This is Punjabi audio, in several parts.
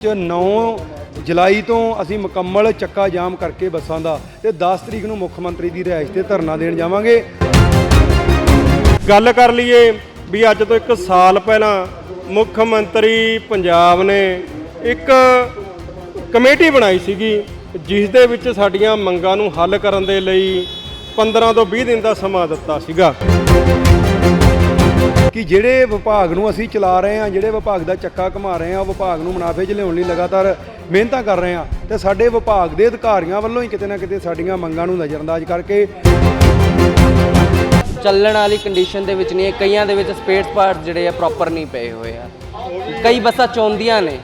ਚ 9 ਜੁਲਾਈ ਤੋਂ ਅਸੀਂ ਮੁਕੰਮਲ ਚੱਕਾ ਜਾਮ ਕਰਕੇ ਬੱਸਾਂ ਦਾ ਤੇ 10 ਤਰੀਕ ਨੂੰ ਮੁੱਖ ਮੰਤਰੀ ਦੀ ਰਿਹਾਇਸ਼ ਤੇ ਧਰਨਾ ਦੇਣ ਜਾਵਾਂਗੇ। ਗੱਲ ਕਰ ਲਈਏ ਵੀ ਅੱਜ ਤੋਂ ਇੱਕ ਸਾਲ ਪਹਿਲਾਂ ਮੁੱਖ ਮੰਤਰੀ ਪੰਜਾਬ ਨੇ ਇੱਕ ਕਮੇਟੀ ਬਣਾਈ ਸੀਗੀ, ਜਿਸ ਦੇ ਵਿੱਚ ਸਾਡੀਆਂ ਮੰਗਾਂ ਨੂੰ ਹੱਲ ਕਰਨ ਦੇ ਲਈ 15 ਤੋਂ 20 ਦਿਨ ਦਾ ਸਮਾਂ ਦਿੱਤਾ ਸੀਗਾ। ਕਿ ਜਿਹੜੇ ਵਿਭਾਗ ਨੂੰ ਅਸੀਂ ਚਲਾ ਰਹੇ ਹਾਂ ਜਿਹੜੇ ਵਿਭਾਗ ਦਾ ਚੱਕਾ ਘੁਮਾ ਰਹੇ ਹਾਂ ਉਹ ਵਿਭਾਗ ਨੂੰ ਮੁਨਾਫੇ 'ਚ ਲਿਆਉਣ ਲਈ ਲਗਾਤਾਰ ਮਿਹਨਤਾਂ ਕਰ ਰਹੇ ਹਾਂ। ਤੇ ਸਾਡੇ ਵਿਭਾਗ ਦੇ ਅਧਿਕਾਰੀਆਂ ਵੱਲੋਂ ਹੀ ਕਿਤੇ ਨਾ ਕਿਤੇ ਸਾਡੀਆਂ ਮੰਗਾਂ ਨੂੰ ਨਜ਼ਰਅੰਦਾਜ਼ ਕਰਕੇ ਚੱਲਣ ਵਾਲੀ ਕੰਡੀਸ਼ਨ ਦੇ ਵਿੱਚ ਨਹੀਂ ਹੈ। ਕਈਆਂ ਦੇ ਵਿੱਚ ਸਪੇਅਰ ਪਾਰਟ ਜਿਹੜੇ ਆ ਪ੍ਰੋਪਰ ਨਹੀਂ ਪਏ ਹੋਏ ਆ। ਕਈ ਬੱਸਾਂ ਚੌਂਦੀਆਂ ਨੇ।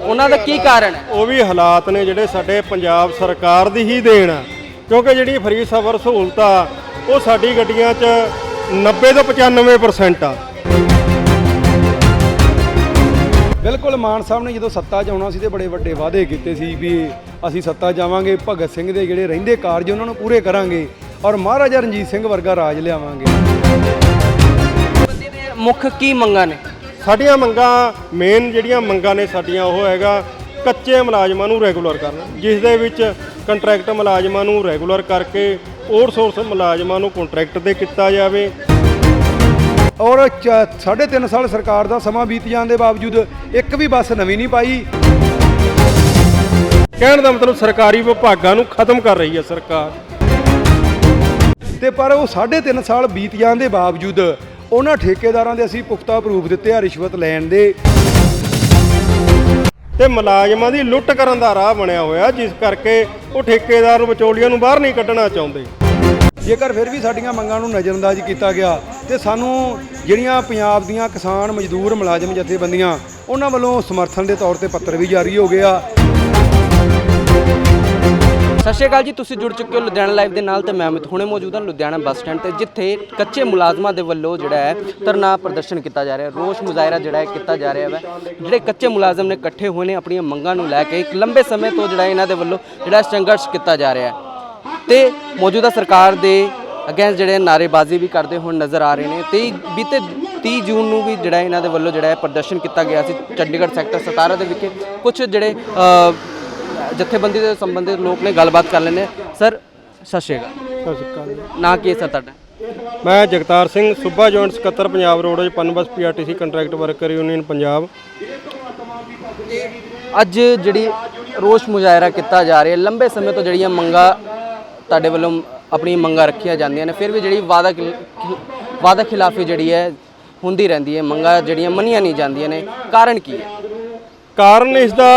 ਉਹਨਾਂ ਦਾ ਕੀ ਕਾਰਨ ਹੈ? ਉਹ ਵੀ ਹਾਲਾਤ ਨੇ ਜਿਹੜੇ ਸਾਡੇ ਪੰਜਾਬ ਸਰਕਾਰ ਦੀ ਹੀ ਦੇਣ ਆ। ਕਿਉਂਕਿ ਜਿਹੜੀ ਫਰੀ ਸਫ਼ਰ ਸਹੂਲਤ ਆ ਉਹ ਸਾਡੀ ਗੱਡੀਆਂ 'ਚ 90 ਤੋਂ 95% ਆ। ਬਿਲਕੁਲ ਮਾਨ ਸਾਹਿਬ ਨੇ ਜਦੋਂ ਸੱਤਾ 'ਚ ਆਉਣਾ ਸੀ ਤੇ ਬੜੇ ਵੱਡੇ ਵਾਅਦੇ ਕੀਤੇ ਸੀ ਵੀ ਅਸੀਂ ਸੱਤਾ ਜਾਵਾਂਗੇ ਭਗਤ ਸਿੰਘ ਦੇ ਜਿਹੜੇ ਰਹਿੰਦੇ ਕਾਰਜ ਉਹਨਾਂ ਨੂੰ ਪੂਰੇ ਕਰਾਂਗੇ ਔਰ ਮਹਾਰਾਜਾ ਰਣਜੀਤ ਸਿੰਘ ਵਰਗਾ ਰਾਜ ਲਿਆਵਾਂਗੇ। ਮੁੱਖ ਕੀ ਮੰਗਾਂ ਨੇ? ਸਾਡੀਆਂ ਮੰਗਾਂ ਮੇਨ ਜਿਹੜੀਆਂ ਮੰਗਾਂ ਨੇ ਸਾਡੀਆਂ ਉਹ ਹੈਗਾ ਕੱਚੇ ਮੁਲਾਜ਼ਮਾਂ ਨੂੰ ਰੈਗੂਲਰ ਕਰਨਾ। ਜਿਸ ਦੇ ਵਿੱਚ ਕੰਟਰੈਕਟ ਮੁਲਾਜ਼ਮਾਂ ਨੂੰ ਰੈਗੂਲਰ ਕਰਕੇ ਆਊਟਸੋਰਸ ਮੁਲਾਜ਼ਮਾਂ ਨੂੰ ਕੰਟਰੈਕਟ ਤੇ ਕੀਤਾ ਜਾਵੇ। ਔਰ ਚ- ਸਾਢੇ ਤਿੰਨ ਸਾਲ ਸਰਕਾਰ ਦਾ ਸਮਾਂ ਬੀਤ ਜਾਣ ਦੇ ਬਾਵਜੂਦ ਇੱਕ ਵੀ ਬੱਸ ਨਵੀਂ ਨਹੀਂ ਪਾਈ। ਕਹਿਣ ਦਾ ਮਤਲਬ ਸਰਕਾਰੀ ਵਿਭਾਗਾਂ ਨੂੰ ਖਤਮ ਕਰ ਰਹੀ ਹੈ ਸਰਕਾਰ। ਤੇ ਪਰ ਉਹ ਸਾਢੇ ਤਿੰਨ ਸਾਲ ਬੀਤ ਜਾਣ ਦੇ ਬਾਵਜੂਦ ਉਹਨਾਂ ਠੇਕੇਦਾਰਾਂ ਦੇ ਅਸੀਂ ਪੁਖਤਾ ਪ੍ਰੂਫ ਦਿੱਤੇ ਆ ਰਿਸ਼ਵਤ ਲੈਣ ਦੇ। ਤੇ ਮੁਲਾਜ਼ਮਾਂ ਦੀ ਲੁੱਟ ਕਰਨ ਦਾ ਰਾਹ ਬਣਿਆ ਹੋਇਆ, ਜਿਸ ਕਰਕੇ ਉਹ ਠੇਕੇਦਾਰ ਵਿਚੋਲੀਆਂ ਨੂੰ ਬਾਹਰ ਨਹੀਂ ਕੱਢਣਾ ਚਾਹੁੰਦੇ। ਜੇਕਰ ਫਿਰ ਵੀ ਸਾਡੀਆਂ ਮੰਗਾਂ ਨੂੰ ਨਜ਼ਰਅੰਦਾਜ਼ ਕੀਤਾ ਗਿਆ, ਤੇ ਸਾਨੂੰ ਜਿਹੜੀਆਂ ਪੰਜਾਬ ਦੀਆਂ ਕਿਸਾਨ ਮਜ਼ਦੂਰ ਮੁਲਾਜ਼ਮ ਜਥੇਬੰਦੀਆਂ, ਉਹਨਾਂ ਵੱਲੋਂ ਸਮਰਥਨ ਦੇ ਤੌਰ ਤੇ ਪੱਤਰ ਵੀ ਜਾਰੀ ਹੋ ਗਿਆ ਸਤਿ ਸ਼੍ਰੀ ਅਕਾਲ ਜੀ, ਤੁਸੀਂ ਜੁੜ ਚੁੱਕੇ ਹੋ ਲੁਧਿਆਣਾ ਲਾਈਵ ਦੇ ਨਾਲ ਤੇ ਮੈਂ ਅਮਿਤ, ਹੁਣੇ ਮੌਜੂਦ ਹਾਂ ਲੁਧਿਆਣਾ ਬੱਸ ਸਟੈਂਡ ਤੇ, ਜਿੱਥੇ ਕੱਚੇ ਮੁਲਾਜ਼ਮਾਂ ਦੇ ਵੱਲੋਂ ਜਿਹੜਾ ਹੈ ਧਰਨਾ ਪ੍ਰਦਰਸ਼ਨ ਕੀਤਾ ਜਾ ਰਿਹਾ ਰੋਸ ਮੁਜ਼ਾਹਰਾ ਜਿਹੜਾ ਹੈ ਕੀਤਾ ਜਾ ਰਿਹਾ ਹੈ ਜਿਹੜੇ ਕੱਚੇ ਮੁਲਾਜ਼ਮ ਨੇ ਇਕੱਠੇ ਹੋਏ ਨੇ ਆਪਣੀਆਂ ਮੰਗਾਂ ਨੂੰ ਲੈ ਕੇ, ਇੱਕ ਲੰਬੇ ਸਮੇਂ ਤੋਂ ਜਿਹੜਾ ਇਹਨਾਂ ਦੇ ਵੱਲੋਂ ਜਿਹੜਾ ਸੰਘਰਸ਼ ਕੀਤਾ ਜਾ ਰਿਹਾ ਹੈ। ਤੇ ਮੌਜੂਦਾ ਸਰਕਾਰ ਦੇ ਅਗੇਂਸਟ ਜਿਹੜੇ ਨਾਰੇਬਾਜ਼ੀ ਵੀ ਕਰਦੇ ਹੁਣ ਨਜ਼ਰ ਆ ਰਹੇ ਨੇ। ਤੇ ਬੀਤੇ 30 ਜੂਨ ਨੂੰ ਵੀ ਜਿਹੜਾ ਇਹਨਾਂ ਦੇ ਵੱਲੋਂ ਜਿਹੜਾ ਹੈ ਪ੍ਰਦਰਸ਼ਨ ਕੀਤਾ ਗਿਆ ਸੀ ਚੰਡੀਗੜ੍ਹ ਸੈਕਟਰ 17 ਦੇ ਵਿਖੇ। ਕੁਝ ਜਿਹੜੇ ਜਥੇਬੰਦੀ ਦੇ ਸੰਬੰਧਿਤ ਲੋਕ ਨੇ ਗੱਲਬਾਤ ਕਰ ਲੈਣੇ ਸਰ ਸਤਿ ਸ਼੍ਰੀ ਅਕਾਲ। ਸਤਿ ਸ਼੍ਰੀ ਅਕਾਲ ਨਾਂ ਕੀ ਹੈ ਸਰ ਤੁਹਾਡਾ? ਮੈਂ ਜਗਤਾਰ ਸਿੰਘ ਸੂਬਾ ਜੁਆਇੰਟ ਸਕੱਤਰ Punjab Roadways Punbus PRTC contract worker union Punjab. ਅੱਜ ਜਿਹੜੀ ਰੋਸ ਮੁਜ਼ਾਹਰਾ ਕੀਤਾ ਜਾ ਰਿਹਾ ਲੰਬੇ ਸਮੇਂ ਤੋਂ ਜਿਹੜੀਆਂ ਮੰਗਾਂ ਤੁਹਾਡੇ ਵੱਲੋਂ ਆਪਣੀਆਂ ਮੰਗਾਂ ਰੱਖੀਆਂ ਜਾਂਦੀਆਂ ਨੇ ਫਿਰ ਵੀ ਜਿਹੜੀ ਵਾਦਾ ਵਾਦਾ ਖਿਲਾਫੀ ਜਿਹੜੀ ਹੈ ਹੁੰਦੀ ਰਹਿੰਦੀ ਹੈ ਮੰਗਾਂ ਜਿਹੜੀਆਂ ਮੰਨੀਆਂ ਨਹੀਂ ਜਾਂਦੀਆਂ ਨੇ ਕਾਰਨ ਕੀ ਹੈ? ਕਾਰਨ ਇਸ ਦਾ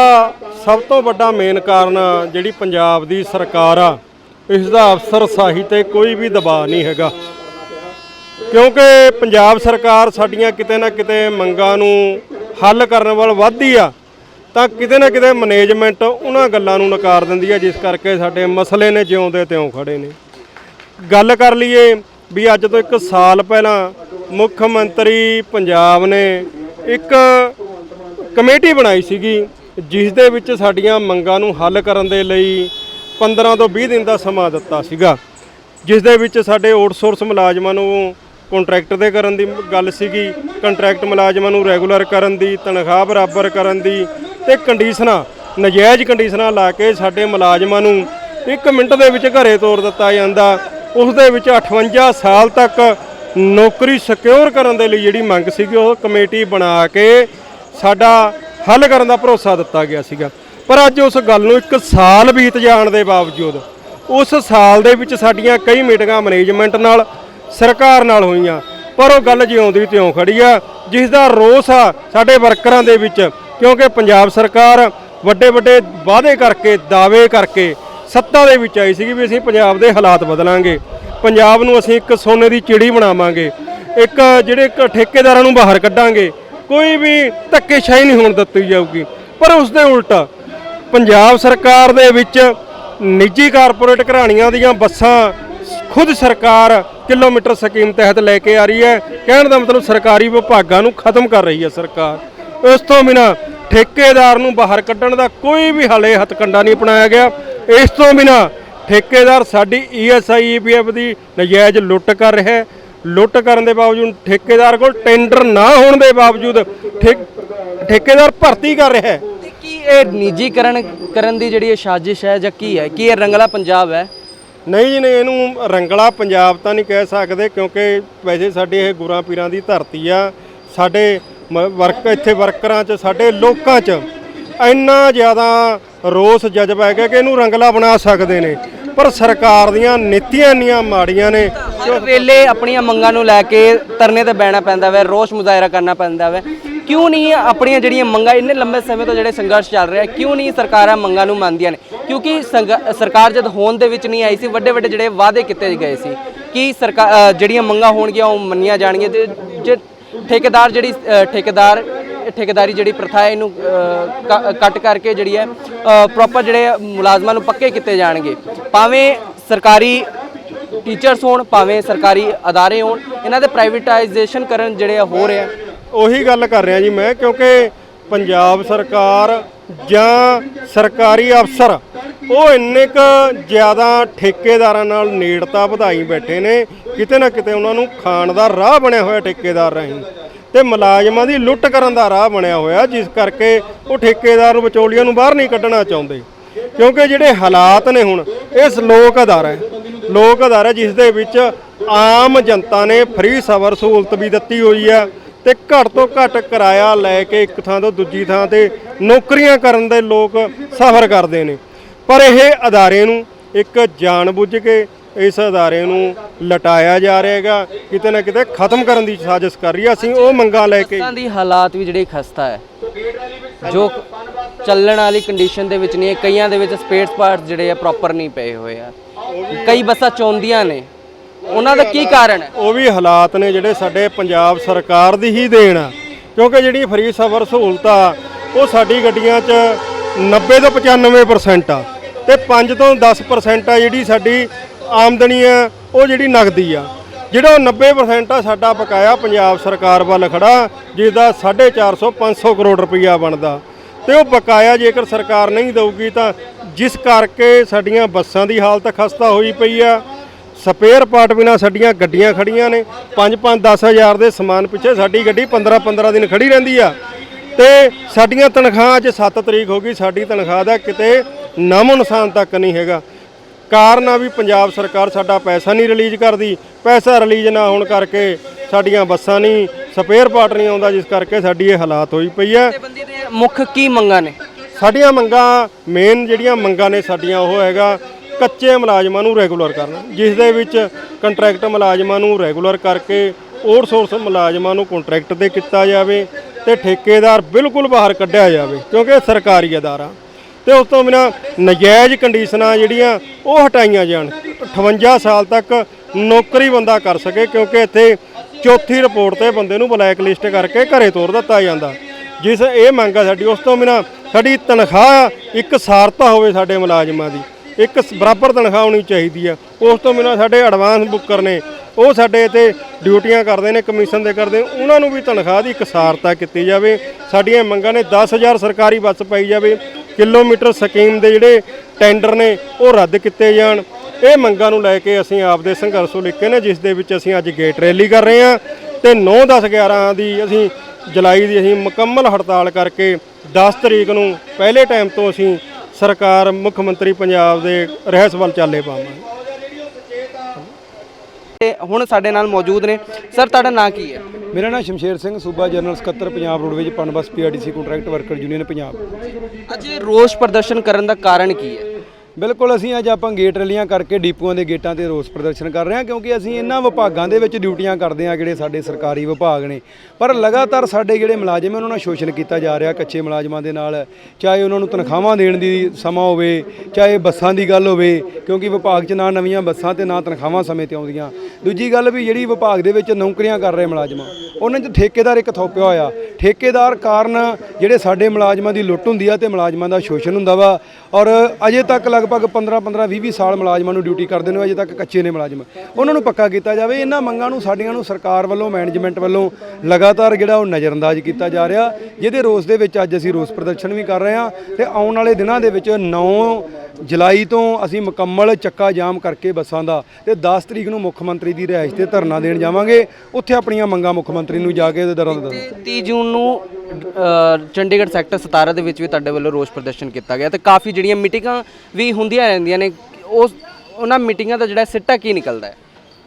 ਸਭ ਤੋਂ ਵੱਡਾ ਮੇਨ ਕਾਰਨ ਜਿਹੜੀ ਪੰਜਾਬ ਦੀ ਸਰਕਾਰ ਆ, ਇਸ ਦਾ ਅਫਸਰ ਸਾਹੀ ਤੇ ਕੋਈ ਵੀ ਦਬਾਅ ਨਹੀਂ ਹੈਗਾ। ਕਿਉਂਕਿ ਪੰਜਾਬ ਸਰਕਾਰ ਸਾਡੀਆਂ ਕਿਤੇ ਨਾ ਕਿਤੇ ਮੰਗਾਂ ਨੂੰ ਹੱਲ ਕਰਨ ਵੱਲ ਵੱਧਦੀ ਆ, ਤਾਂ ਕਿਤੇ ਨਾ ਕਿਤੇ ਮੈਨੇਜਮੈਂਟ ਉਹਨਾਂ ਗੱਲਾਂ ਨੂੰ ਨਕਾਰ ਦਿੰਦੀ ਆ, ਜਿਸ ਕਰਕੇ ਸਾਡੇ ਮਸਲੇ ਨੇ ਜਿਉਂਦੇ ਤਿਉਂ ਖੜੇ ਨੇ। ਗੱਲ ਕਰ ਲਈਏ ਵੀ ਅੱਜ ਤੋਂ ਇੱਕ ਸਾਲ ਪਹਿਲਾਂ ਮੁੱਖ ਮੰਤਰੀ ਪੰਜਾਬ ਨੇ ਇੱਕ ਕਮੇਟੀ ਬਣਾਈ ਸੀਗੀ ਜਿਸ ਦੇ ਵਿੱਚ ਸਾਡੀਆਂ ਮੰਗਾਂ ਨੂੰ ਹੱਲ ਕਰਨ ਦੇ ਲਈ 15 ਤੋਂ 20 ਦਿਨ ਦਾ ਸਮਾਂ ਦਿੱਤਾ ਸੀਗਾ। ਜਿਸ ਦੇ ਵਿੱਚ ਸਾਡੇ ਆਊਟਸੋਰਸ ਮੁਲਾਜ਼ਮਾਂ ਨੂੰ ਕੰਟਰੈਕਟ ਦੇ ਕਰਨ ਦੀ ਗੱਲ ਸੀਗੀ, ਕੰਟਰੈਕਟ ਮੁਲਾਜ਼ਮਾਂ ਨੂੰ ਰੈਗੂਲਰ ਕਰਨ ਦੀ, ਤਨਖਾਹ ਬਰਾਬਰ ਕਰਨ ਦੀ ਤੇ ਕੰਡੀਸ਼ਨਾਂ, ਨਜਾਇਜ਼ ਕੰਡੀਸ਼ਨਾਂ ਲਾ ਕੇ ਸਾਡੇ ਮੁਲਾਜ਼ਮਾਂ ਨੂੰ 1 ਮਿੰਟ ਦੇ ਵਿੱਚ ਘਰੇ ਤੋਰ ਦਿੱਤਾ ਜਾਂਦਾ। ਉਸ ਦੇ ਵਿੱਚ 58 ਸਾਲ ਤੱਕ ਨੌਕਰੀ ਸਿਕਿਉਰ ਕਰਨ ਦੇ ਲਈ ਜਿਹੜੀ ਮੰਗ ਸੀਗੀ, ਉਹ ਕਮੇਟੀ ਬਣਾ ਕੇ ਸਾਡਾ ਹੱਲ ਕਰਨ ਦਾ ਭਰੋਸਾ ਦਿੱਤਾ ਗਿਆ ਸੀਗਾ। ਪਰ ਅੱਜ ਉਸ ਗੱਲ ਨੂੰ ਇੱਕ ਸਾਲ ਬੀਤ ਜਾਣ ਦੇ ਬਾਵਜੂਦ, ਉਸ ਸਾਲ ਦੇ ਵਿੱਚ ਸਾਡੀਆਂ ਕਈ ਮੀਟਿੰਗਾਂ ਮੈਨੇਜਮੈਂਟ ਨਾਲ, ਸਰਕਾਰ ਨਾਲ ਹੋਈਆਂ। ਪਰ ਉਹ ਗੱਲ ਜਿਉਂਦੀ ਤਿਉਂ ਖੜੀ ਆ, ਜਿਸ ਦਾ ਰੋਸ ਆ ਸਾਡੇ ਵਰਕਰਾਂ ਦੇ ਵਿੱਚ, ਕਿਉਂਕਿ ਪੰਜਾਬ ਸਰਕਾਰ ਵੱਡੇ ਵੱਡੇ ਵਾਅਦੇ ਕਰਕੇ, ਦਾਅਵੇ ਕਰਕੇ ਸੱਤਾ ਦੇ ਵਿੱਚ ਆਈ ਸੀਗੀ ਵੀ ਅਸੀਂ ਪੰਜਾਬ ਦੇ ਹਾਲਾਤ ਬਦਲਾਂਗੇ। ਪੰਜਾਬ ਨੂੰ ਅਸੀਂ ਇੱਕ ਸੋਨੇ ਦੀ ਚਿੜੀ ਬਣਾਵਾਂਗੇ। ਇੱਕ ਜਿਹੜੇ ਇੱਕ ਠੇਕੇਦਾਰਾਂ ਨੂੰ ਬਾਹਰ ਕੱਢਾਂਗੇ। ਕੋਈ ਵੀ ਧੱਕੇਸ਼ਾਹੀ ਨਹੀਂ ਹੋਣ ਦਿੱਤੀ ਜਾਊਗੀ। ਪਰ ਉਸ ਦੇ ਉਲਟ ਪੰਜਾਬ ਸਰਕਾਰ ਦੇ ਵਿੱਚ ਨਿੱਜੀ ਕਾਰਪੋਰੇਟ ਘਰਾਣੀਆਂ ਦੀਆਂ ਬੱਸਾਂ ਖੁਦ ਸਰਕਾਰ ਕਿਲੋਮੀਟਰ ਸਕੀਮ ਤਹਿਤ ਲੈ ਕੇ ਆ ਰਹੀ ਹੈ। ਕਹਿਣ ਦਾ ਮਤਲਬ ਸਰਕਾਰੀ ਵਿਭਾਗਾਂ ਨੂੰ ਖਤਮ ਕਰ ਰਹੀ ਹੈ ਸਰਕਾਰ। ਉਸ ਤੋਂ ਬਿਨਾ ਠੇਕੇਦਾਰ ਨੂੰ ਬਾਹਰ ਕੱਢਣ ਦਾ ਕੋਈ ਵੀ ਹਾਲੇ ਹੱਥਕੰਡਾ ਨਹੀਂ ਅਪਣਾਇਆ ਗਿਆ। ਇਸ ਤੋਂ ਬਿਨਾ ਠੇਕੇਦਾਰ ਸਾਡੀ ਈਐਸਆਈ ਈਪੀਐਫ ਦੀ ਨਜਾਇਜ਼ ਲੁੱਟ ਕਰ ਰਿਹਾ ਹੈ। ਲੁੱਟ ਕਰਨ ਦੇ ਬਾਵਜੂਦ ਠੇਕੇਦਾਰ ਕੋਲ ਟੈਂਡਰ ਨਾ ਹੋਣ ਦੇ ਬਾਵਜੂਦ ਠੇਕੇਦਾਰ ਭਰਤੀ ਕਰ ਰਿਹਾ ਹੈ। ਤੇ ਕੀ ਇਹ ਨਿੱਜੀਕਰਨ ਕਰਨ ਦੀ ਜਿਹੜੀ ਇਹ ਸਾਜ਼ਿਸ਼ ਹੈ ਜਾਂ ਕੀ ਹੈ? ਕੀ ਇਹ ਰੰਗਲਾ ਪੰਜਾਬ ਹੈ? ਨਹੀਂ ਜੀ ਨਹੀਂ ਇਹਨੂੰ ਰੰਗਲਾ ਪੰਜਾਬ ਤਾਂ ਨਹੀਂ ਕਹਿ ਸਕਦੇ ਕਿਉਂਕਿ ਵੈਸੇ ਸਾਡੇ ਇਹ ਗੁਰਾਂ ਪੀਰਾਂ ਦੀ ਧਰਤੀ ਆ। ਸਾਡੇ ਵਰਕ ਇੱਥੇ ਵਰਕਰਾਂ 'ਚ ਸਾਡੇ ਲੋਕਾਂ 'ਚ ਇੰਨਾ ਜ਼ਿਆਦਾ ਰੋਸ ਜਜ਼ਬਾ ਹੈਗਾ ਕਿ ਇਹਨੂੰ ਰੰਗਲਾ ਬਣਾ ਸਕਦੇ ਨੇ। ਪਰ ਸਰਕਾਰ ਦੀਆਂ ਨੀਤੀਆਂ ਇੰਨੀਆਂ ਮਾੜੀਆਂ ਨੇ। ਹਰ ਵੇਲੇ ਆਪਣੀਆਂ ਮੰਗਾਂ ਨੂੰ ਲੈ ਕੇ ਧਰਨੇ ਤੇ ਬਹਿਣਾ ਪੈਂਦਾ ਵੈ, ਰੋਸ ਮੁਜ਼ਾਹਰਾ ਕਰਨਾ ਪੈਂਦਾ ਵੈ। ਕਿਉਂ ਨਹੀਂ ਆਪਣੀਆਂ ਜਿਹੜੀਆਂ ਮੰਗਾਂ ਇੰਨੇ ਲੰਬੇ ਸਮੇਂ ਤੋਂ ਜਿਹੜੇ ਸੰਘਰਸ਼ ਚੱਲ ਰਿਹਾ, ਕਿਉਂ ਨਹੀਂ ਸਰਕਾਰਾਂ ਮੰਗਾਂ ਨੂੰ ਮੰਨਦੀਆਂ ਨੇ? ਕਿਉਂਕਿ ਸੰਘ- ਸਰਕਾਰ ਜਦ ਹੋਣ ਦੇ ਵਿੱਚ ਨਹੀਂ ਆਈ ਸੀ ਵੱਡੇ ਵੱਡੇ ਜਿਹੜੇ ਵਾਅਦੇ ਕੀਤੇ ਗਏ ਸੀ ਕਿ ਸਰਕਾਰ ਜਿਹੜੀਆਂ ਮੰਗਾਂ ਹੋਣਗੀਆਂ ਉਹ ਮੰਨੀਆਂ ਜਾਣਗੀਆਂ ਤੇ ਜੇ ਠੇਕੇਦਾਰ ਜਿਹੜੀ ਠੇਕੇਦਾਰ ਠੇਕੇਦਾਰੀ ਜਿਹੜੀ ਪ੍ਰਥਾ ਹੈ ਇਹਨੂੰ ਕ- ਕੱਟ ਕਰਕੇ ਜਿਹੜੀ ਹੈ ਪ੍ਰੋਪਰ ਜਿਹੜੇ ਮੁਲਾਜ਼ਮਾਂ ਨੂੰ ਪੱਕੇ ਕੀਤੇ ਜਾਣਗੇ। ਭਾਵੇਂ ਸਰਕਾਰੀ ਟੀਚਰਸ ਹੋਣ, ਭਾਵੇਂ ਸਰਕਾਰੀ ਅਦਾਰੇ ਹੋਣ, ਇਹਨਾਂ ਦੇ ਪ੍ਰਾਈਵੇਟਾਈਜੇਸ਼ਨ ਕਰਨ ਜਿਹੜੇ ਆ ਹੋ ਰਿਹਾ। ਉਹੀ ਗੱਲ ਕਰ ਰਿਹਾ ਜੀ ਮੈਂ, ਕਿਉਂਕਿ ਪੰਜਾਬ ਸਰਕਾਰ ਜਾਂ ਸਰਕਾਰੀ ਅਫਸਰ, ਉਹ ਇੰਨੇ ਕ ਜ਼ਿਆਦਾ ਠੇਕੇਦਾਰਾਂ ਨਾਲ ਨੇੜਤਾ ਵਧਾਈ ਬੈਠੇ ਨੇ, ਕਿਤੇ ਨਾ ਕਿਤੇ ਉਹਨਾਂ ਨੂੰ ਖਾਣ ਦਾ ਰਾਹ ਬਣਿਆ ਹੋਇਆ ਠੇਕੇਦਾਰ ਰਾਹੀਂ। ਤੇ ਮੁਲਾਜ਼ਮਾਂ ਦੀ ਲੁੱਟ ਕਰਨ ਦਾ ਰਾਹ ਬਣਿਆ ਹੋਇਆ, ਜਿਸ ਕਰਕੇ ਉਹ ਠੇਕੇਦਾਰ ਨੂੰ, ਵਿਚੋਲੀਆਂ ਨੂੰ ਬਾਹਰ ਨਹੀਂ ਕੱਢਣਾ ਚਾਹੁੰਦੇ। ਕਿਉਂਕਿ ਜਿਹੜੇ ਹਾਲਾਤ ਨੇ ਹੁਣ ਇਸ ਲੋਕ ਅਦਾਰਾ ਹੈ। ਲੋਕ ਅਦਾਰਾ ਜਿਸ ਦੇ ਵਿੱਚ ਆਮ ਜਨਤਾ ਨੇ ਫ੍ਰੀ ਸਵਰ ਸਹੂਲਤ ਵੀ ਦਿੱਤੀ ਹੋਈ ਹੈ ਤੇ ਘੱਟ ਤੋਂ ਘੱਟ ਕਿਰਾਇਆ ਲੈ ਕੇ ਇੱਕ ਥਾਂ ਤੋਂ ਦੂਜੀ ਥਾਂ ਤੇ ਨੌਕਰੀਆਂ ਕਰਨ ਦੇ ਲੋਕ ਸਫ਼ਰ ਕਰਦੇ ਨੇ। ਪਰ ਇਹ ਅਦਾਰੇ ਨੂੰ ਇੱਕ ਜਾਣਬੁੱਝ ਕੇ ਇਸ ਅਦਾਰੇ ਨੂੰ ਲਟਾਇਆ ਜਾ ਰਿਹਾ ਹੈਗਾ ਕਿਤੇ ਨਾ ਕਿਤੇ ਖਤਮ ਕਰਨ ਦੀ ਸਾਜ਼ਿਸ਼ ਕਰ ਰਹੀ ਹੈ ਅਸੀਂ ਉਹ ਮੰਗਾਂ ਲੈ ਕੇ ਬੱਸਾਂ ਦੀ ਹਾਲਾਤ ਵੀ ਜਿਹੜੀ ਖਸਤਾ ਹੈ ਜੋ ਚੱਲਣ ਵਾਲੀ ਕੰਡੀਸ਼ਨ ਦੇ ਵਿੱਚ ਨਹੀਂ ਹੈ ਕਈਆਂ ਦੇ ਵਿੱਚ ਸਪੇਅਰਸ ਪਾਰਟਸ ਜਿਹੜੇ ਆ ਪ੍ਰੋਪਰ ਨਹੀਂ ਪਏ ਹੋਏ ਆ। ਕਈ ਬੱਸਾਂ ਚੌਂਦੀਆਂ ਨੇ। ਉਹਨਾਂ ਦਾ ਕੀ ਕਾਰਨ ਹੈ? ਉਹ ਵੀ ਹਾਲਾਤ ਨੇ ਜਿਹੜੇ ਸਾਡੇ ਪੰਜਾਬ ਸਰਕਾਰ ਦੀ ਹੀ ਦੇਣ ਆ। ਕਿਉਂਕਿ ਜਿਹੜੀ ਫ੍ਰੀ ਸਫ਼ਰ ਸਹੂਲਤ ਆ ਉਹ ਸਾਡੀ ਗੱਡੀਆਂ 'ਚ 90 ਤੋਂ 95% ਆ। ਤੇ 5 ਤੋਂ 10% ਆ ਜਿਹੜੀ ਸਾਡੀ ਆਮਦਨੀ ਆ ਉਹ ਜਿਹੜੀ ਨਗਦੀ ਆ। ਜਿਹੜਾ ਉਹ 90% ਆ, ਸਾਡਾ ਬਕਾਇਆ ਪੰਜਾਬ ਸਰਕਾਰ ਵੱਲ ਖੜਾ ਜਿਸ ਦਾ 450 500 ਕਰੋੜ ਰੁਪਈਆ ਬਣਦਾ। ਤੇ ਉਹ ਬਕਾਇਆ ਜੇਕਰ ਸਰਕਾਰ ਨਹੀਂ ਦੇਊਗੀ ਤਾਂ ਜਿਸ ਕਰਕੇ ਸਾਡੀਆਂ ਬੱਸਾਂ ਦੀ ਹਾਲਤ ਖਸਤਾ ਹੋਈ ਪਈ ਆ। ਸਪੇਅਰ ਪਾਰਟ ਬਿਨਾ ਸਾਡੀਆਂ ਗੱਡੀਆਂ ਖੜੀਆਂ ਨੇ। 5-5 10000 ਦੇ ਸਮਾਨ ਪਿੱਛੇ ਸਾਡੀ ਗੱਡੀ 15-15 ਦਿਨ ਖੜੀ ਰਹਿੰਦੀ ਆ। ਤੇ ਸਾਡੀਆਂ ਤਨਖਾਹਾਂ ਅੱਜ 7 ਤਰੀਕ ਹੋ ਗਈ, ਸਾਡੀ ਤਨਖਾਹ ਦਾ ਕਿਤੇ ਨਾਮੋ ਨਿਸ਼ਾਨ ਤੱਕ ਨਹੀਂ ਹੈਗਾ। ਕਾਰਨ ਆ ਵੀ ਪੰਜਾਬ ਸਰਕਾਰ ਸਾਡਾ ਪੈਸਾ ਨਹੀਂ ਰਿਲੀਜ਼ ਕਰਦੀ ਪੈਸਾ ਰਿਲੀਜ਼ ਨਾ ਹੋਣ ਕਰਕੇ ਸਾਡੀਆਂ ਬੱਸਾਂ ਨਹੀਂ ਸਪੇਅਰ ਪਾਰਟ ਨਹੀਂ ਆਉਂਦਾ ਜਿਸ ਕਰਕੇ ਸਾਡੀ ਇਹ ਹਾਲਾਤ ਹੋਈ ਪਈ ਦੇ ਮੁੱਖ ਕੀ ਮੰਗਾਂ ਨੇ? ਸਾਡੀਆਂ ਮੰਗਾਂ ਮੇਨ ਜਿਹੜੀਆਂ ਮੰਗਾਂ ਨੇ ਸਾਡੀਆਂ ਉਹ ਹੈਗਾ ਕੱਚੇ ਮੁਲਾਜ਼ਮਾਂ ਨੂੰ ਰੈਗੂਲਰ ਕਰਨਾ। ਜਿਸ ਦੇ ਵਿੱਚ ਕੰਟਰੈਕਟ ਮੁਲਾਜ਼ਮਾਂ ਨੂੰ ਰੈਗੂਲਰ ਕਰਕੇ ਆਊਟਸੋਰਸ ਮੁਲਾਜ਼ਮਾਂ ਨੂੰ ਕੰਟਰੈਕਟ ਤੇ ਕੀਤਾ ਜਾਵੇ ਤੇ ਠੇਕੇਦਾਰ ਬਿਲਕੁਲ ਬਾਹਰ ਕੱਢਿਆ ਜਾਵੇ ਕਿਉਂਕਿ ਸਰਕਾਰੀ ਅਦਾਰਾ। ਤੇ ਉਸ ਤੋਂ ਬਿਨਾ ਨਜਾਇਜ਼ ਕੰਡੀਸ਼ਨਾਂ ਜਿਹੜੀਆਂ ਉਹ ਹਟਾਈਆਂ ਜਾਣ। 58 ਸਾਲ ਤੱਕ ਨੌਕਰੀ ਬੰਦਾ ਕਰ ਸਕੇ ਕਿਉਂਕਿ ਇੱਥੇ ਚੌਥੀ ਰਿਪੋਰਟ ਤੇ ਬੰਦੇ ਨੂੰ ਬਲੈਕ ਲਿਸਟ ਕਰਕੇ ਘਰੇ ਤੋਰ ਦਿੱਤਾ ਜਾਂਦਾ। ਜਿਸ ਇਹ ਮੰਗ ਆ ਸਾਡੀ, ਉਸ ਤੋਂ ਬਿਨਾ ਸਾਡੀ ਤਨਖਾਹ ਇੱਕ ਸਾਰਤਾ ਹੋਵੇ ਸਾਡੇ ਮੁਲਾਜ਼ਮਾਂ ਦੀ। ਇੱਕ ਬਰਾਬਰ ਤਨਖਾਹ ਹੋਣੀ ਚਾਹੀਦੀ ਆ। ਉਸ ਤੋਂ ਬਿਨਾ ਸਾਡੇ ਐਡਵਾਂਸ ਬੁੱਕਰ ਨੇ, ਉਹ ਸਾਡੇ ਇੱਥੇ ਡਿਊਟੀਆਂ ਕਰਦੇ ਨੇ, ਕਮਿਸ਼ਨ ਦੇ ਕਰਦੇ, ਉਹਨਾਂ ਨੂੰ ਵੀ ਤਨਖਾਹ ਦੀ ਇਕਸਾਰਤਾ ਕੀਤੀ ਜਾਵੇ। ਸਾਡੀਆਂ ਮੰਗਾਂ ਨੇ 10000 ਸਰਕਾਰੀ ਬੱਸ ਪਾਈ ਜਾਵੇ। ਕਿਲੋਮੀਟਰ ਸਕੀਮ ਦੇ ਜਿਹੜੇ ਟੈਂਡਰ ਨੇ, ਉਹ ਰੱਦ ਕੀਤੇ ਜਾਣ। ਇਹ ਮੰਗਾਂ ਨੂੰ ਲੈ ਕੇ ਅਸੀਂ ਆਪਦੇ ਸੰਘਰਸ਼ ਲਿਖੇ ਨੇ, ਜਿਸ ਦੇ ਵਿੱਚ ਅਸੀਂ ਅੱਜ ਗੇਟ ਰੈਲੀ ਕਰ ਰਹੇ ਹਾਂ ਤੇ 9 10 11 ਦੀ ਅਸੀਂ ਜੁਲਾਈ ਦੀ ਅਸੀਂ ਮੁਕੰਮਲ ਹੜਤਾਲ ਕਰਕੇ 10 ਤਰੀਕ ਨੂੰ ਪਹਿਲੇ ਟਾਈਮ ਤੋਂ ਅਸੀਂ ਸਰਕਾਰ, ਮੁੱਖ ਮੰਤਰੀ ਪੰਜਾਬ ਦੇ ਰਹਿਸ ਵੱਲ ਚਾਲੇ ਪਾਵਾਂਗੇ। ਤੇ ਹੁਣ ਸਾਡੇ ਨਾਲ ਮੌਜੂਦ ਨੇ। ਸਰ, ਤੁਹਾਡਾ ਨਾਂ ਕੀ ਹੈ? ਮੇਰਾ ਨਾਮ ਸ਼ਮਸ਼ੇਰ ਸਿੰਘ, ਸੂਬਾ ਜਨਰਲ ਸਕੱਤਰ Punjab Roadways, Punbus, PRTC contract worker union Punjab. ਅੱਜ ਇਹ ਰੋਸ ਪ੍ਰਦਰਸ਼ਨ ਕਰਨ ਦਾ ਕਾਰਨ ਕੀ ਹੈ? ਬਿਲਕੁਲ ਅਸੀਂ ਅੱਜ ਆਪਾਂ ਗੇਟ ਰੈਲੀਆਂ ਕਰਕੇ ਡੀਪੂਆਂ ਦੇ ਗੇਟਾਂ ਤੇ ਰੋਸ ਪ੍ਰਦਰਸ਼ਨ ਕਰ ਰਹੇ ਹਾਂ ਕਿਉਂਕਿ ਅਸੀਂ ਇਹਨਾਂ ਵਿਭਾਗਾਂ ਦੇ ਵਿੱਚ ਡਿਊਟੀਆਂ ਕਰਦੇ ਹਾਂ ਜਿਹੜੇ ਸਾਡੇ ਸਰਕਾਰੀ ਵਿਭਾਗ ਨੇ। ਪਰ ਲਗਾਤਾਰ ਸਾਡੇ ਜਿਹੜੇ ਮੁਲਾਜ਼ਮ ਹੈ ਉਹਨਾਂ ਨਾਲ ਸ਼ੋਸ਼ਣ ਕੀਤਾ ਜਾ ਰਿਹਾ ਕੱਚੇ ਮੁਲਾਜ਼ਮਾਂ ਦੇ ਨਾਲ। ਚਾਹੇ ਉਹਨਾਂ ਨੂੰ ਤਨਖਾਹਾਂ ਦੇਣ ਦੀ ਸਮਾਂ ਹੋਵੇ, ਚਾਹੇ ਬੱਸਾਂ ਦੀ ਗੱਲ ਹੋਵੇ, ਕਿਉਂਕਿ ਵਿਭਾਗ 'ਚ ਨਾ ਨਵੀਆਂ ਬੱਸਾਂ ਤੇ ਨਾ ਤਨਖਾਹਾਂ ਸਮੇਂ ਤੇ ਆਉਂਦੀਆਂ। ਦੂਜੀ ਗੱਲ ਵੀ ਜਿਹੜੀ ਵਿਭਾਗ ਦੇ ਵਿੱਚ ਨੌਕਰੀਆਂ ਕਰ ਰਹੇ ਮੁਲਾਜ਼ਮਾਂ, ਉਹਨਾਂ 'ਚ ਠੇਕੇਦਾਰ ਇੱਕ ਥੋਪਿਆ ਹੋਇਆ। ਠੇਕੇਦਾਰ ਕਾਰਨ ਜਿਹੜੇ ਸਾਡੇ ਮੁਲਾਜ਼ਮਾਂ ਦੀ ਲੁੱਟ ਹੁੰਦੀ ਆ ਤੇ ਮੁਲਾਜ਼ਮਾਂ ਦਾ ਸ਼ੋਸ਼ਣ ਹੁੰਦਾ ਵਾ। ਔਰ ਅਜੇ ਤੱਕ ਲਗਭਗ 15 15 20 20 ਸਾਲ ਮੁਲਾਜ਼ਮਾਂ ਨੂੰ ਡਿਊਟੀ ਕਰਦੇ ਨੇ, ਅਜੇ ਤੱਕ ਕੱਚੇ ਨੇ ਮੁਲਾਜ਼ਮ। ਉਹਨਾਂ ਨੂੰ ਪੱਕਾ ਕੀਤਾ ਜਾਵੇ, ਇਹਨਾਂ ਮੰਗਾਂ ਨੂੰ ਸਾਡੀਆਂ ਨੂੰ ਸਰਕਾਰ ਵੱਲੋਂ ਮੈਨੇਜਮੈਂਟ ਵੱਲੋਂ ਲਗਾਤਾਰ ਜਿਹੜਾ ਉਹ ਨਜ਼ਰਅੰਦਾਜ਼ ਕੀਤਾ ਜਾ ਰਿਹਾ, ਜਿਹਦੇ ਰੋਸ ਦੇ ਵਿੱਚ ਅੱਜ ਅਸੀਂ ਰੋਸ ਪ੍ਰਦਰਸ਼ਨ ਵੀ ਕਰ ਰਹੇ ਹਾਂ ਤੇ ਆਉਣ ਵਾਲੇ ਦਿਨਾਂ ਦੇ ਵਿੱਚ 9 ਜੁਲਾਈ ਤੋਂ ਅਸੀਂ ਮੁਕੰਮਲ ਚੱਕਾ ਜਾਮ ਕਰਕੇ ਬੱਸਾਂ ਦਾ ਤੇ 10 ਤਰੀਕ ਨੂੰ ਮੁੱਖ ਮੰਤਰੀ ਦੀ ਰਿਹਾਇਸ਼ ਤੇ ਧਰਨਾ ਦੇਣ ਜਾਵਾਂਗੇ। ਉੱਥੇ ਆਪਣੀਆਂ ਮੰਗਾਂ ਮੁੱਖ ਮੰਤਰੀ ਨੂੰ ਜਾ ਕੇ ਦਰਾਂ ਤੇ 30 ਜੂਨ ਨੂੰ ਚੰਡੀਗੜ੍ਹ ਸੈਕਟਰ 17 ਦੇ ਵਿੱਚ ਵੀ ਤੁਹਾਡੇ ਵੱਲੋਂ ਰੋਸ ਪ੍ਰਦਰਸ਼ਨ ਕੀਤਾ ਗਿਆ ਤੇ ਕਾਫੀ ਜਿਹੜੀਆਂ ਮੀਟਿੰਗਾਂ ਵੀ ਹੁੰਦੀਆਂ ਰਹਿੰਦੀਆਂ ਨੇ, ਉਸ ਉਹਨਾਂ ਮੀਟਿੰਗਾਂ ਦਾ ਜਿਹੜਾ ਸਿੱਟਾ ਕੀ ਨਿਕਲਦਾ ਹੈ?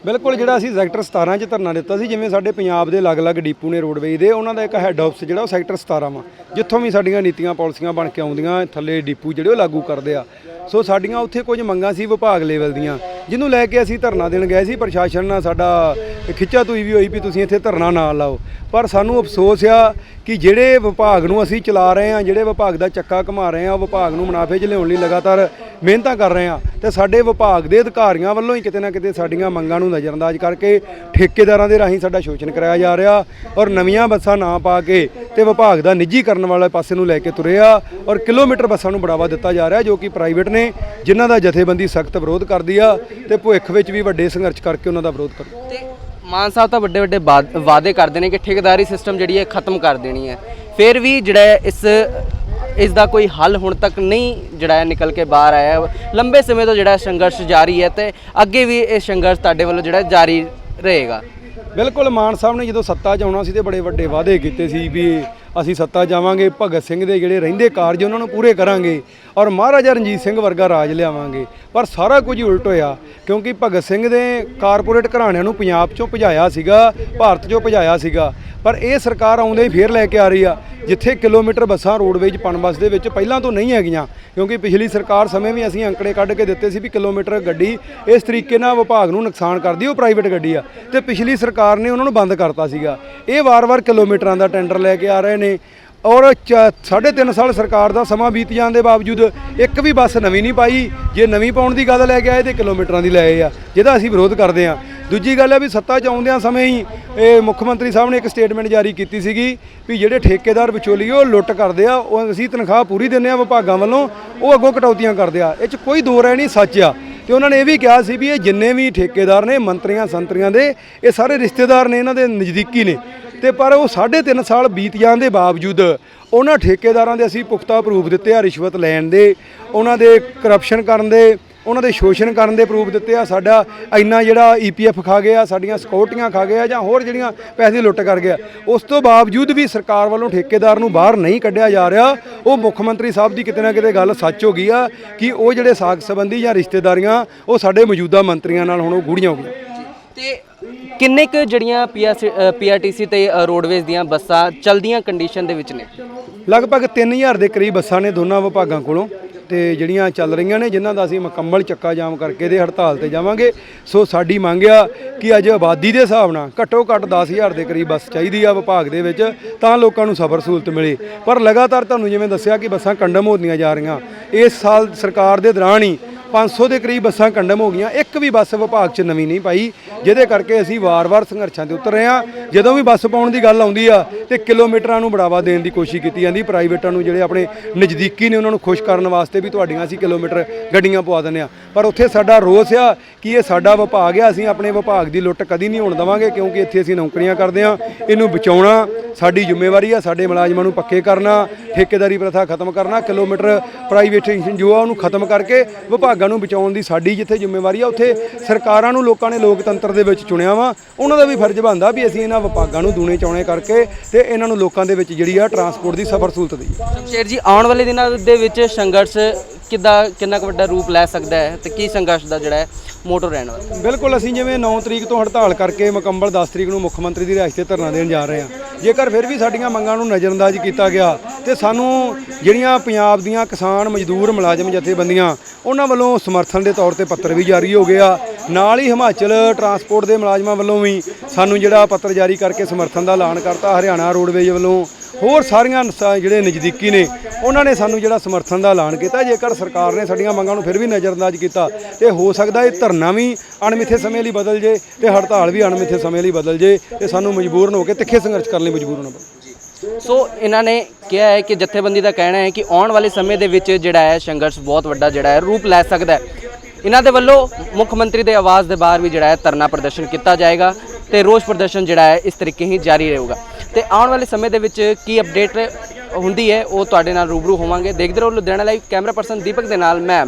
ਬਿਲਕੁਲ ਜਿਹੜਾ ਅਸੀਂ ਸੈਕਟਰ 17 'ਚ ਧਰਨਾ ਦਿੱਤਾ ਸੀ, ਜਿਵੇਂ ਸਾਡੇ ਪੰਜਾਬ ਦੇ ਅਲੱਗ-ਅਲੱਗ ਡਿਪੂ ਨੇ ਰੋਡਵੇਜ਼ ਦੇ, ਉਹਨਾਂ ਦਾ ਇੱਕ ਹੈੱਡ ਆਫਿਸ ਜਿਹੜਾ ਉਹ ਸੈਕਟਰ 17 ਵਾ, ਜਿੱਥੋਂ ਵੀ ਸਾਡੀਆਂ ਨੀਤੀਆਂ ਪਾਲਿਸੀਆਂ ਬਣ ਕੇ ਆਉਂਦੀਆਂ, ਥੱਲੇ ਡਿਪੂ ਜਿਹੜੇ ਉਹ ਲਾਗੂ ਕਰਦੇ ਆ। ਸੋ ਸਾਡੀਆਂ ਉੱਥੇ ਕੁਝ ਮੰਗਾਂ ਸੀ ਵਿਭਾਗ ਲੈਵਲ ਦੀਆਂ, ਜਿਹਨੂੰ ਲੈ ਕੇ ਅਸੀਂ ਧਰਨਾ ਦੇਣ ਗਏ ਸੀ। ਪ੍ਰਸ਼ਾਸਨ ਨਾਲ ਸਾਡਾ ਖਿੱਚਾ ਤੁਈ ਵੀ ਹੋਈ ਵੀ ਤੁਸੀਂ ਇੱਥੇ ਧਰਨਾ ਨਾ ਲਾਓ। ਪਰ ਸਾਨੂੰ ਅਫਸੋਸ ਆ ਕਿ ਜਿਹੜੇ ਵਿਭਾਗ ਨੂੰ ਅਸੀਂ ਚਲਾ ਰਹੇ ਹਾਂ ਜਿਹੜੇ ਵਿਭਾਗ ਦਾ ਚੱਕਾ ਘੁਮਾ ਰਹੇ ਹਾਂ ਉਹ ਵਿਭਾਗ ਨੂੰ ਮੁਨਾਫੇ 'ਚ ਲਿਆਉਣ ਲਈ ਲਗਾਤਾਰ ਮਿਹਨਤਾਂ ਕਰ ਰਹੇ ਹਾਂ ਤੇ ਸਾਡੇ ਵਿਭਾਗ ਦੇ ਅਧਿਕਾਰੀਆਂ ਵੱਲੋਂ ਹੀ ਕਿਤੇ ਨਾ ਕਿਤੇ ਸਾਡੀਆਂ ਮੰਗਾਂ ਨੂੰ ਨਜ਼ਰਅੰਦਾਜ਼ ਕਰਕੇ ਠੇਕੇਦਾਰਾਂ ਦੇ ਰਾਹੀਂ ਸਾਡਾ ਸ਼ੋਸ਼ਣ ਕਰਾਇਆ ਜਾ ਰਿਹਾ ਔਰ ਨਵੀਆਂ ਬੱਸਾਂ ਨਾ ਪਾ ਕੇ ਤੇ ਵਿਭਾਗ ਦਾ ਨਿੱਜੀਕਰਨ ਵਾਲੇ ਪਾਸੇ ਨੂੰ ਲੈ ਕੇ ਤੁਰੇ ਆ ਔਰ ਕਿਲੋਮੀਟਰ ਬੱਸਾਂ ਨੂੰ ਬੜਾਵਾ ਦਿੱਤਾ ਜਾ ਰਿਹਾ ਜੋ ਕਿ ਪ੍ਰਾਈਵੇਟ ਨੇ, ਜਿਨ੍ਹਾਂ ਦਾ ਜਥੇਬੰਦੀ ਸਖਤ ਵਿਰੋਧ ਕਰਦੀ ਆ ਤੇ ਭਵਿੱਖ ਵਿੱਚ ਵੀ ਵੱਡੇ ਸੰਘਰਸ਼ ਕਰਕੇ ਉਹਨਾਂ ਦਾ ਵਿਰੋਧ ਕਰੂ ਤੇ ਮਾਨ ਸਾਹਿਬ ਤਾਂ ਵੱਡੇ ਵੱਡੇ ਬਾਦ- ਵਾਅਦੇ ਕਰਦੇ ਨੇ ਕਿ ਠੇਕੇਦਾਰੀ ਸਿਸਟਮ ਜਿਹੜੀ ਹੈ ਖਤਮ ਕਰ ਦੇਣੀ ਹੈ। ਫਿਰ ਵੀ ਜਿਹੜਾ ਇਸ ਇਸ ਦਾ ਕੋਈ ਹੱਲ ਹੁਣ ਤੱਕ ਨਹੀਂ ਜਿਹੜਾ ਹੈ ਨਿਕਲ ਕੇ ਬਾਹਰ ਆਇਆ। ਲੰਬੇ ਸਮੇਂ ਤੋਂ ਜਿਹੜਾ ਸੰਘਰਸ਼ ਜਾਰੀ ਹੈ ਤੇ ਅੱਗੇ ਵੀ ਇਹ ਸੰਘਰਸ਼ ਤੁਹਾਡੇ ਵੱਲੋਂ ਜਿਹੜਾ ਜਾਰੀ ਰਹੇਗਾ। ਬਿਲਕੁਲ, ਮਾਨ ਸਾਹਿਬ ਨੇ ਜਦੋਂ ਸੱਤਾ 'ਚ ਆਉਣਾ ਸੀ ਤੇ ਬੜੇ ਵੱਡੇ ਵਾਅਦੇ ਕੀਤੇ ਸੀ ਵੀ ਅਸੀਂ ਸੱਤਾ ਜਾਵਾਂਗੇ, ਭਗਤ ਸਿੰਘ ਦੇ ਜਿਹੜੇ ਰਹਿੰਦੇ ਕਾਰਜ ਉਹਨਾਂ ਨੂੰ ਪੂਰੇ ਕਰਾਂਗੇ ਔਰ ਮਹਾਰਾਜਾ ਰਣਜੀਤ ਸਿੰਘ ਵਰਗਾ ਰਾਜ ਲਿਆਵਾਂਗੇ। ਪਰ ਸਾਰਾ ਕੁਝ ਹੀ ਉਲਟ ਹੋਇਆ, ਕਿਉਂਕਿ ਭਗਤ ਸਿੰਘ ਨੇ ਕਾਰਪੋਰੇਟ ਘਰਾਣਿਆਂ ਨੂੰ ਪੰਜਾਬ 'ਚੋਂ ਭਜਾਇਆ ਸੀਗਾ, ਭਾਰਤ 'ਚੋਂ ਭਜਾਇਆ ਸੀਗਾ। ਪਰ ਇਹ ਸਰਕਾਰ ਆਉਂਦੇ ਹੀ ਫੇਰ ਲੈ ਕੇ ਆ ਰਹੀ ਆ, ਜਿੱਥੇ ਕਿਲੋਮੀਟਰ ਬੱਸਾਂ ਰੋਡਵੇਜ ਪਨਬਸ ਦੇ ਵਿੱਚ ਪਹਿਲਾਂ ਤੋਂ ਨਹੀਂ ਹੈਗੀਆਂ, ਕਿਉਂਕਿ ਪਿਛਲੀ ਸਰਕਾਰ ਸਮੇਂ ਵੀ ਅਸੀਂ ਅੰਕੜੇ ਕੱਢ ਕੇ ਦਿੱਤੇ ਸੀ ਵੀ ਕਿਲੋਮੀਟਰ ਗੱਡੀ ਇਸ ਤਰੀਕੇ ਨਾਲ ਵਿਭਾਗ ਨੂੰ ਨੁਕਸਾਨ ਕਰਦੀ, ਉਹ ਪ੍ਰਾਈਵੇਟ ਗੱਡੀ ਆ। ਤੇ ਪਿਛਲੀ ਸਰਕਾਰ ਨੇ ਉਹਨਾਂ ਨੂੰ ਬੰਦ ਕਰਤਾ ਸੀਗਾ। ਇਹ ਵਾਰ-ਵਾਰ ਕਿਲੋਮੀਟਰਾਂ ਦਾ ਟੈਂਡਰ ਲੈ ਕੇ ਆ ਰਹੇ ਨੇ ਔਰ ਚ- ਸਾਢੇ ਤਿੰਨ ਸਾਲ ਸਰਕਾਰ ਦਾ ਸਮਾਂ ਬੀਤ ਜਾਣ ਦੇ ਬਾਵਜੂਦ ਇੱਕ ਵੀ ਬੱਸ ਨਵੀਂ ਨਹੀਂ ਪਾਈ। ਜੇ ਨਵੀਂ ਪਾਉਣ ਦੀ ਗੱਲ ਲੈ ਕੇ ਆਏ ਤੇ ਕਿਲੋਮੀਟਰਾਂ ਦੀ ਲੈ ਆਏ ਆ, ਜਿਹਦਾ ਅਸੀਂ ਵਿਰੋਧ ਕਰਦੇ ਆ ਦੂਜੀ ਗੱਲ ਹੈ ਵੀ ਸੱਤਾ 'ਚ ਆਉਂਦਿਆਂ ਸਮੇਂ ਹੀ ਇਹ ਮੁੱਖ ਮੰਤਰੀ ਸਾਹਿਬ ਨੇ ਇੱਕ ਸਟੇਟਮੈਂਟ ਜਾਰੀ ਕੀਤੀ ਸੀਗੀ ਵੀ ਜਿਹੜੇ ਠੇਕੇਦਾਰ ਵਿਚੋਲੀ ਉਹ ਲੁੱਟ ਕਰਦੇ ਆ, ਉਹ ਅਸੀਂ ਤਨਖਾਹ ਪੂਰੀ ਦਿੰਦੇ ਆ ਵਿਭਾਗਾਂ ਵੱਲੋਂ, ਉਹ ਅੱਗੋਂ ਕਟੌਤੀਆਂ ਕਰਦੇ ਆ। ਇਹ 'ਚ ਕੋਈ ਦੋ ਰਹਿ ਨਹੀਂ, ਸੱਚ ਆ। ਤੇ ਉਹਨਾਂ ਨੇ ਇਹ ਵੀ ਕਿਹਾ ਸੀ ਵੀ ਇਹ ਜਿੰਨੇ ਵੀ ਠੇਕੇਦਾਰ ਨੇ, ਮੰਤਰੀਆਂ, ਸੰਤਰੀਆਂ ਦੇ, ਇਹ ਸਾਰੇ ਰਿਸ਼ਤੇਦਾਰ ਨੇ, ਇਹਨਾਂ ਦੇ ਨਜ਼ਦੀਕੀ ਨੇ। ਤੇ ਪਰ ਉਹ 3.5 ਸਾਲ ਬੀਤ ਜਾਣ ਦੇ ਬਾਵਜੂਦ ਉਹਨਾਂ ਠੇਕੇਦਾਰਾਂ ਦੇ ਅਸੀਂ ਪੁਖਤਾ ਪ੍ਰੂਫ ਦਿੱਤੇ ਆ, ਰਿਸ਼ਵਤ ਲੈਣ ਦੇ, ਉਹਨਾਂ ਦੇ ਕਰਪਸ਼ਨ ਕਰਨ ਦੇ, ਉਹਨਾਂ ਦੇ ਸ਼ੋਸ਼ਣ ਕਰਨ ਦੇ ਪ੍ਰੂਫ ਦਿੱਤੇ ਆ, ਸਾਡਾ ਇੰਨਾ ਜਿਹੜਾ ਈਪੀਐਫ ਖਾ ਗਿਆ, ਸਾਡੀਆਂ ਸਿਕਿਉਰਟੀਆਂ ਖਾ ਗਿਆ ਜਾਂ ਹੋਰ ਜਿਹੜੀਆਂ ਪੈਸੇ ਲੁੱਟ ਕਰ ਗਿਆ, ਉਸ ਤੋਂ ਬਾਵਜੂਦ ਵੀ ਸਰਕਾਰ ਵੱਲੋਂ ਠੇਕੇਦਾਰ ਨੂੰ ਬਾਹਰ ਨਹੀਂ ਕੱਢਿਆ ਜਾ ਰਿਹਾ, ਉਹ ਮੁੱਖ ਮੰਤਰੀ ਸਾਹਿਬ ਦੀ ਕਿਤੇ ਨਾ ਕਿਤੇ ਗੱਲ ਸੱਚ ਹੋ ਗਈ ਆ ਕਿ ਉਹ ਜਿਹੜੇ ਸਾਗ ਸੰਬੰਧੀ ਜਾਂ ਰਿਸ਼ਤੇਦਾਰੀਆਂ, ਉਹ ਸਾਡੇ ਮੌਜੂਦਾ ਮੰਤਰੀਆਂ ਨਾਲ ਹੁਣ ਉਹ ਗੂੜੀਆਂ ਹੋ ਗਈਆਂ। ਤੇ ਕਿੰਨੇ ਕੁ ਜਿਹੜੀਆਂ ਪੀਆਰਟੀਸੀ ਤੇ ਅ, ਰੋਡਵੇਜ਼ ਦੀਆਂ ਬੱਸਾਂ ਚਲਦੀਆਂ ਕੰਡੀਸ਼ਨ ਦੇ ਵਿੱਚ ਨੇ? ਲਗਭਗ 3000 ਦੇ ਕਰੀਬ ਬੱਸਾਂ ਨੇ ਦੋਨਾਂ ਵਿਭਾਗਾਂ ਕੋਲੋਂ ਤੇ ਜਿਹੜੀਆਂ ਚੱਲ ਰਹੀਆਂ ਨੇ ਜਿਨ੍ਹਾਂ ਦਾ ਅਸੀਂ ਮੁਕੰਮਲ ਚੱਕਾ ਜਾਮ ਕਰਕੇ ਦੇ ਹੜਤਾਲ ਤੇ ਜਾਵਾਂਗੇ। ਸੋ ਸਾਡੀ ਮੰਗ ਆ ਕਿ ਅੱਜ ਆਬਾਦੀ ਦੇ ਹਿਸਾਬ ਨਾਲ ਘੱਟੋ ਘੱਟ 10000 ਦੇ ਕਰੀਬ ਬੱਸ ਚਾਹੀਦੀ ਆ ਵਿਭਾਗ ਦੇ ਵਿੱਚ ਤਾਂ ਲੋਕਾਂ ਨੂੰ ਸਫ਼ਰ ਸਹੂਲਤ ਮਿਲੇ। ਪਰ ਲਗਾਤਾਰ ਤੁਹਾਨੂੰ ਜਿਵੇਂ ਦੱਸਿਆ ਕਿ ਬੱਸਾਂ ਕੰਡਮ ਹੋਦੀਆਂ ਜਾ ਰਹੀਆਂ ਇਸ ਸਾਲ ਸਰਕਾਰ ਦੇ ਦੌਰਾਨ ਹੀ 500 ਦੇ ਕਰੀਬ ਬੱਸਾਂ ਕੰਡਮ ਹੋ ਗਈਆਂ। ਇੱਕ ਵੀ ਬੱਸ ਵਿਭਾਗ 'ਚ ਨਵੀਂ ਨਹੀਂ ਪਾਈ। ਜਿਹਦੇ ਕਰਕੇ ਅਸੀਂ ਵਾਰ-ਵਾਰ ਸੰਘਰਸ਼ਾਂ ਤੇ ਉਤਰ ਰਹੇ ਹਾਂ। ਜਦੋਂ ਵੀ ਬੱਸ ਪਾਉਣ ਦੀ ਗੱਲ ਆਉਂਦੀ ਆ ਤੇ ਕਿਲੋਮੀਟਰਾਂ ਨੂੰ ਬੜਾਵਾ ਦੇਣ ਦੀ ਕੋਸ਼ਿਸ਼ ਕੀਤੀ ਜਾਂਦੀ। ਪ੍ਰਾਈਵੇਟਾਂ ਨੂੰ ਜਿਹੜੇ ਆਪਣੇ ਨਜ਼ਦੀਕੀ ਨੇ, ਉਹਨਾਂ ਨੂੰ ਖੁਸ਼ ਕਰਨ ਵਾਸਤੇ ਵੀ ਤੁਹਾਡੀਆਂ ਅਸੀਂ ਕਿਲੋਮੀਟਰ ਗੱਡੀਆਂ ਪਵਾ ਦਿੰਦੇ ਆ ਪਰ ਉੱਥੇ ਸਾਡਾ ਰੋਸ ਆ ਕਿ ਇਹ ਸਾਡਾ ਵਿਭਾਗ ਆ, ਅਸੀਂ ਆਪਣੇ ਵਿਭਾਗ ਦੀ ਲੁੱਟ ਕਦੀ ਨਹੀਂ ਹੋਣ ਦੇਵਾਂਗੇ, ਕਿਉਂਕਿ ਇੱਥੇ ਅਸੀਂ ਨੌਕਰੀਆਂ ਕਰਦੇ ਆ ਇਹਨੂੰ ਬਚਾਉਣਾ ਸਾਡੀ ਜ਼ਿੰਮੇਵਾਰੀ ਆ, ਸਾਡੇ ਮੁਲਾਜ਼ਮਾਂ ਨੂੰ ਪੱਕੇ ਕਰਨਾ, ਠੇਕੇਦਾਰੀ ਪ੍ਰਥਾ ਖਤਮ ਕਰਨਾ, ਕਿਲੋਮੀਟਰ ਪ੍ਰਾਈਵੇਟਾਈਜੇਸ਼ਨ ਜੋ ਆ ਉਹਨੂੰ ਖਤਮ ਕਰਕੇ ਵਿਭਾਗਾਂ ਨੂੰ ਬਚਾਉਣ ਦੀ ਸਾਡੀ ਜਿੱਥੇ ਜ਼ਿੰਮੇਵਾਰੀ ਆ, ਉੱਥੇ ਸਰਕਾਰਾਂ ਨੂੰ ਲੋਕਾਂ ਨੇ ਲੋਕਤੰਤਰ ਦੇ ਵਿੱਚ ਚੁਣਿਆ ਵਾ। ਉਹਨਾਂ ਦਾ ਵੀ ਫਰਜ਼ ਬਣਦਾ ਵੀ ਅਸੀਂ ਇਹਨਾਂ ਵਿਭਾਗਾਂ ਨੂੰ ਦੂਣੇ ਚੌਣੇ ਕਰਕੇ ਤੇ ਇਹਨਾਂ ਨੂੰ ਲੋਕਾਂ ਦੇ ਵਿੱਚ ਜਿਹੜੀ ਆ ਟਰਾਂਸਪੋਰਟ ਦੀ ਸਫਰ ਸਹੂਲਤ ਦਈਏ ਸ਼ਮਸ਼ੇਰ ਜੀ ਆਉਣ ਵਾਲੇ ਦਿਨਾਂ ਦੇ ਵਿੱਚ ਸੰਘਰਸ਼ ਕਿੱਦਾਂ ਕਿੰਨਾ ਕੁ ਵੱਡਾ ਰੂਪ ਲੈ ਸਕਦਾ ਹੈ ਤੇ ਕੀ ਸੰਘਰਸ਼ ਦਾ ਜਿਹੜਾ ਹੈ ਮੋਟੋ ਰਹਿਣ ਵਾਲਾ? ਬਿਲਕੁਲ ਅਸੀਂ ਜਿਵੇਂ 9 ਤਰੀਕ ਤੋਂ ਹੜਤਾਲ ਕਰਕੇ ਮੁਕੰਮਲ 10 ਤਰੀਕ ਨੂੰ ਮੁੱਖ ਮੰਤਰੀ ਦੀ ਰਿਹਾਇਸ਼ ਤੇ ਧਰਨਾ ਦੇਣ ਜਾ ਰਹੇ ਹਾਂ। ਜੇਕਰ ਫਿਰ ਵੀ ਸਾਡੀਆਂ ਮੰਗਾਂ ਨੂੰ ਨਜ਼ਰਅੰਦਾਜ਼ ਕੀਤਾ ਗਿਆ ਤੇ ਸਾਨੂੰ ਜਿਹੜੀਆਂ ਪੰਜਾਬ ਦੀਆਂ ਕਿਸਾਨ ਮਜ਼ਦੂਰ ਮੁਲਾਜ਼ਮ ਜਥੇਬੰਦੀਆਂ ਉਹਨਾਂ ਵੱਲੋਂ ਸਮਰਥਨ ਦੇ ਤੌਰ ਤੇ ਪੱਤਰ ਵੀ ਜਾਰੀ ਹੋ ਗਿਆ। ਨਾਲ ਹੀ ਹਿਮਾਚਲ ਟਰਾਂਸਪੋਰਟ ਦੇ ਮੁਲਾਜ਼ਮਾਂ ਵੱਲੋਂ ਵੀ ਸਾਨੂੰ ਜਿਹੜਾ ਪੱਤਰ ਜਾਰੀ ਕਰਕੇ ਸਮਰਥਨ ਦਾ ਐਲਾਨ ਕਰਤਾ, ਹਰਿਆਣਾ ਰੋਡਵੇਜ ਵੱਲੋਂ। ਹੋਰ ਸਾਰੀਆਂ ਸ- ਜਿਹੜੇ ਨਜ਼ਦੀਕੀ ਨੇ, ਉਹਨਾਂ ਨੇ ਸਾਨੂੰ ਜਿਹੜਾ ਸਮਰਥਨ ਦਾ ਐਲਾਨ ਕੀਤਾ, ਜੇਕਰ ਸਰਕਾਰ ਨੇ ਸਾਡੀਆਂ ਮੰਗਾਂ ਨੂੰ ਫਿਰ ਵੀ ਨਜ਼ਰਅੰਦਾਜ਼ ਕੀਤਾ, ਤੇ ਹੋ ਸਕਦਾ ਇਹ ਧਰਨਾ ਵੀ ਅਣਮਿੱਥੇ ਸਮੇਂ ਲਈ ਬਦਲ ਜੇ ਤੇ ਹੜਤਾਲ ਵੀ ਅਣਮਿੱਥੇ ਸਮੇਂ ਲਈ ਬਦਲ ਜੇ ਤੇ ਸਾਨੂੰ ਮਜਬੂਰਨ ਹੋ ਕੇ ਤਿੱਖੇ ਸੰਘਰਸ਼ ਕਰਨ ਲਈ ਮਜਬੂਰ ਹੋਣਾ ਪਵੇ ਸੋ ਇਹਨਾਂ ਨੇ ਕਿਹਾ ਹੈ ਕਿ ਜਥੇਬੰਦੀ ਦਾ ਕਹਿਣਾ ਹੈ ਕਿ ਆਉਣ ਵਾਲੇ ਸਮੇਂ ਦੇ ਵਿੱਚ ਜਿਹੜਾ ਹੈ ਸੰਘਰਸ਼ ਬਹੁਤ ਵੱਡਾ ਜਿਹੜਾ ਹੈ ਰੂਪ ਲੈ ਸਕਦਾ ਹੈ। ਇਹਨਾਂ ਦੇ ਵੱਲੋਂ ਮੁੱਖ ਮੰਤਰੀ ਦੇ ਆਵਾਜ਼ ਦੇ ਬਾਹਰ ਵੀ ਜਿਹੜਾ ਹੈ ਧਰਨਾ ਪ੍ਰਦਰਸ਼ਨ ਕੀਤਾ ਜਾਏਗਾ। ਤੇ ਰੋਸ ਪ੍ਰਦਰਸ਼ਨ ਜਿਹੜਾ ਹੈ ਇਸ ਤਰੀਕੇ ਹੀ ਜਾਰੀ ਰਹੇਗਾ। ਤੇ ਆਉਣ ਵਾਲੇ ਸਮੇਂ ਦੇ ਵਿੱਚ ਕੀ ਅਪਡੇਟ ਹੁੰਦੀ ਹੈ, ਉਹ ਤੁਹਾਡੇ ਨਾਲ ਰੂਬਰੂ ਹੋਵਾਂਗੇ। ਦੇਖਦੇ ਰਹੋ Ludhiana live camera person Deepak ਦੇ ਨਾਲ, ਮੈਂ